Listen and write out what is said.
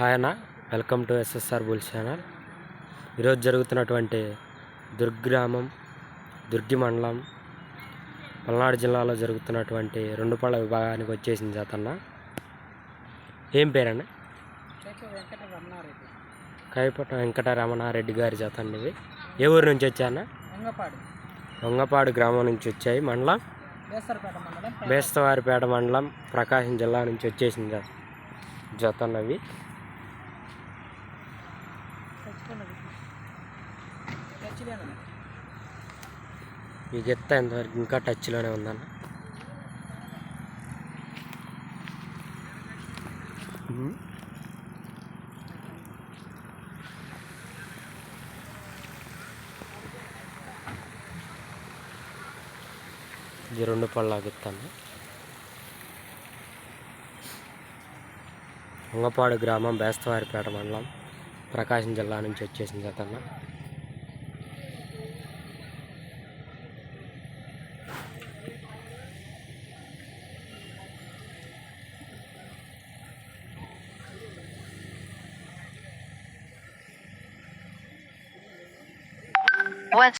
Hi అన్న. Welcome to SSR bulls channel. ఈరోజు జరుగుతున్నటువంటి దుర్గ్రామం దుర్గి మండలం పల్నాడు జిల్లాలో జరుగుతున్నటువంటి రెండు పళ్ళ విభాగానికి వచ్చేసింది జాతన్న ఏం పేరన్న చేతి వెంకట రమణారెడ్డి కైపట వెంకటరమణారెడ్డి గారి జాతన్న ఇది. ఏ ఊరు నుంచి వచ్చాయన్న వంగపాడు. గ్రామం నుంచి వచ్చాయి. మండలం? బేస్తవారిపేట మండలం ప్రకాశం జిల్లా నుంచి వచ్చేసింది జతన్నవి ఈ గెత్త ఎంతవరకు ఇంకా టచ్లోనే ఉందన్న. ఇది రెండు పళ్ళ గెత్తన్న వంగపాడు గ్రామం బేస్తవారిపేట మండలం. ప్రకాశం జిల్లా నుంచి వచ్చేసిన జతన్న. What's